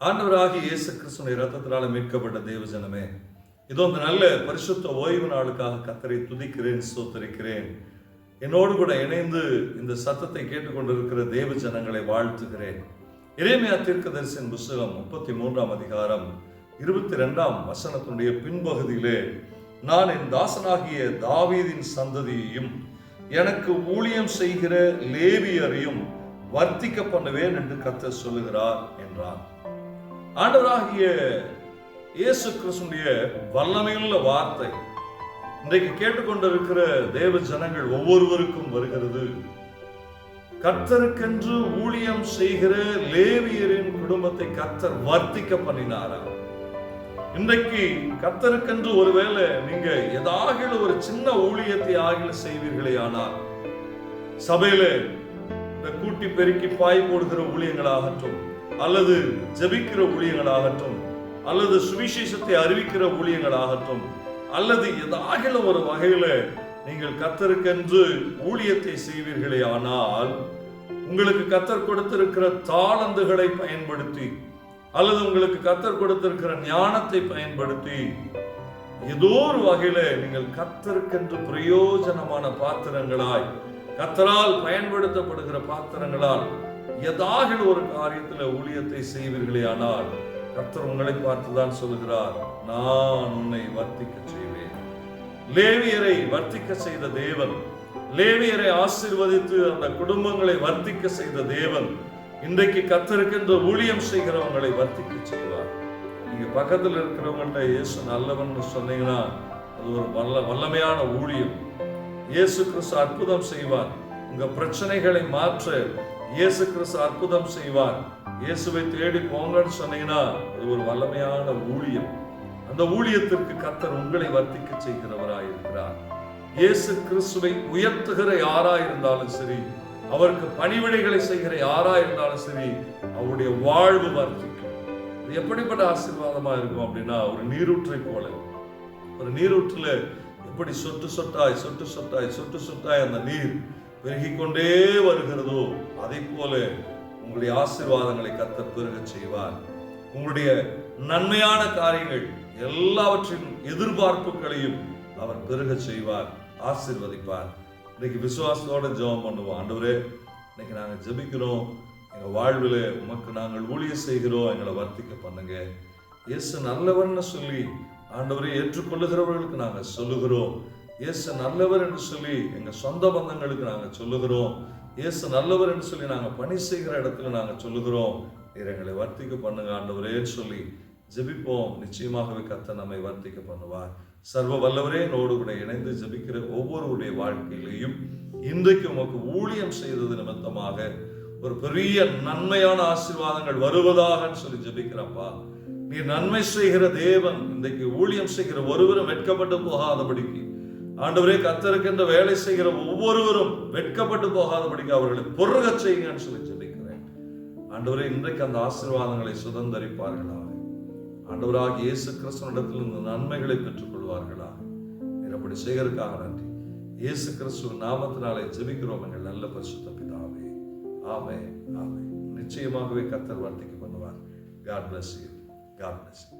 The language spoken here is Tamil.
ஆண்டவராகி இயேசு கிறிஸ்துடைய ரத்தத்தினால மீட்கப்பட்ட தேவஜனமே இதோ இந்த நல்ல பரிசுத்த ஓய்வு நாளுக்காக கத்தரை துதிக்கிறேன் சோத்தரிக்கிறேன் என்னோடு கூட இணைந்து இந்த சத்தத்தை கேட்டுக்கொண்டிருக்கிற தேவ ஜனங்களை வாழ்த்துகிறேன். இறைமையா தீர்க்கதரிசன் புஸ்தகம் முப்பத்தி மூன்றாம் அதிகாரம் இருபத்தி ரெண்டாம் வசனத்தினுடைய பின்பகுதியிலே நான் என் தாசனாகிய தாவீதின் சந்ததியையும் எனக்கு ஊழியம் செய்கிற லேவியரையும் வர்த்திக்க பண்ணுவேன் என்று கத்த சொல்லுகிறார் என்றார். ஆண்டவராகிய இயேசு கிறிஸ்துடைய வல்லமையுள்ள வார்த்தை. இன்றைக்கு கேட்டுக்கொண்டிருக்கிற தேவ ஜனங்கள் ஒவ்வொருவருக்கும் வருகிறது. கர்த்தருக்கென்று ஊழியம் செய்கிற லேவியரின் குடும்பத்தை கர்த்தர் வர்த்திக்க பண்ணினாரா? இன்றைக்கு கர்த்தருக்கென்று ஒருவேளை நீங்க ஏதாகில ஒரு சின்ன ஊழியத்தை ஆகில செய்வீர்களே ஆனால் சபையில இந்த கூட்டி பெருக்கி பாய் போடுகிற ஊழியங்களாகட்டும் அல்லது ஜெபிக்கிற ஊழியங்களாகட்டும் அல்லது சுவிசேஷத்தை அறிவிக்கிற ஊழியங்களாகட்டும் அல்லது ஏதாகிலும் ஒரு வகையில நீங்கள் கத்தருக்கென்று ஊழியத்தை செய்வீர்களே ஆனால் உங்களுக்கு கத்தர் கொடுத்திருக்கிற தாளந்துகளை பயன்படுத்தி அல்லது உங்களுக்கு கத்தர் கொடுத்திருக்கிற ஞானத்தை பயன்படுத்தி ஏதோ ஒரு வகையில நீங்கள் கத்தருக்கென்று பிரயோஜனமான பாத்திரங்களாய் கத்தரால் பயன்படுத்தப்படுகிற பாத்திரங்களால் ஏதாவது ஒரு காரியத்துல ஊழியத்தை செய்வீர்களே ஆனால் கர்த்தர் உங்களை பார்த்துதான் சொல்லுகிறார் நான் உன்னை வர்த்திக்க செய்வேன். லேவியரை வர்த்திக்க செய்த தேவன் லேவியரை ஆசீர்வதித்து அந்த குடும்பங்களை வர்த்திக்க செய்த தேவன் இன்றைக்கு கத்திருக்கின்ற ஊழியம் செய்கிறவங்களை வர்த்திக்க செய்வார். நீங்க பக்கத்தில் இருக்கிறவங்கள்ட்ட இயேசு நல்லவன் சொன்னீங்கன்னா அது ஒரு வல்ல வல்லமையான ஊழியம். இயேசு கிறிஸ்து அற்புதம் செய்வார். உங்க பிரச்சனைகளை மாற்ற இயேசு கிறிஸ்து அற்புதம் செய்வார். இயேசுவை தேடி போங்கன்னு சொன்னீங்கன்னா அது ஒரு வல்லமையான ஊழியம். அந்த ஊழியத்திற்கு கத்தர் உங்களை வர்த்திக்க செய்கிறவராய் இருக்கிறார் இயேசு கிறிஸ்துவை உயர்த்துகிற யாரா இருந்தாலும் சரி அவருக்கு பணிவிடைகளை செய்கிற யாரா இருந்தாலும் சரி அவருடைய வாழ்வு வர்த்திக்கும். இது எப்படிப்பட்ட ஆசீர்வாதமா இருக்கும் அப்படின்னா ஒரு நீரூற்றை போல. ஒரு நீரூற்றுல எப்படி சொட்டு சொட்டாய் சொட்டு சொட்டாய் சொட்டு சொட்டாய் அந்த நீர் பெருகிக்கொண்டே வருகிறதோ அதை போல உங்களுடைய ஆசீர்வாதங்களை கத்த பெருக செய்வார். உங்களுடைய நன்மையான காரியங்கள் எல்லாவற்றின் எதிர்பார்ப்புகளையும் அவர் பெருக செய்வார் ஆசிர்வதிப்பார். இன்னைக்கு விசுவாசத்தோட ஜெபம் பண்ணுவோம். ஆண்டவரே இன்னைக்கு நாங்கள் ஜெபிக்கிறோம். எங்கள் வாழ்வில் உமக்கு நாங்கள் ஊழியம் செய்கிறோம். எங்களை வர்த்திக்க பண்ணுங்க. இயேசு நல்லவன்னு சொல்லி ஆண்டவரை ஏற்றுக்கொள்ளுகிறவர்களுக்கு நாங்கள் சொல்லுகிறோம். இயேசு நல்லவர் என்று சொல்லி எங்க சொந்த பந்தங்களுக்கு நாங்கள் சொல்லுகிறோம். இயேசு நல்லவர் என்று சொல்லி நாங்கள் பணி செய்கிற இடத்துல நாங்கள் சொல்லுகிறோம். நீர் எங்களை வர்த்திக்க பண்ணுங்க ஆண்டவரேன்னு சொல்லி ஜெபிப்போம். நிச்சயமாகவே கத்த நம்மை வர்த்திக்க பண்ணுவார். சர்வ வல்லவரே நோடு கூட இணைந்து ஜெபிக்கிற ஒவ்வொருவருடைய வாழ்க்கையிலையும் இன்றைக்கு உமக்கு ஊழியம் செய்தது நிமித்தமாக ஒரு பெரிய நன்மையான ஆசீர்வாதங்கள் வருவதாக சொல்லி ஜெபிக்கிறப்பா. நீ நன்மை செய்கிற தேவன் இன்றைக்கு ஊழியம் செய்கிற ஒருவரும் வெட்கப்பட்டு போகாதபடிக்கு ஆண்டவரே கத்தருக்கென்ற வேலை செய்கிற ஒவ்வொருவரும் வெட்கப்பட்டு போகாதபடிக்கு அவர்களை பொருக செய்யுங்கன்னு சொல்லி சொல்லிக்கிறேன் ஆண்டவரே இன்றைக்கு அந்த ஆசீர்வாதங்களை சுதந்திரிப்பார்களா? ஆண்டவராக இயேசு கிறிஸ்துவனிடத்தில் இந்த நன்மைகளை பெற்றுக் கொள்வார்களாக நீர் அப்படி செய்கிறதுக்காக நன்றி. இயேசு கிறிஸ்துவ நாமத்தினாலே ஜெபிக்கிறோம் எங்கள் நல்ல பரிசுத்த பிதாவே. ஆமே ஆமே நிச்சயமாகவே கத்தர் வார்த்தைக்கு பண்ணுவார். God bless you God bless you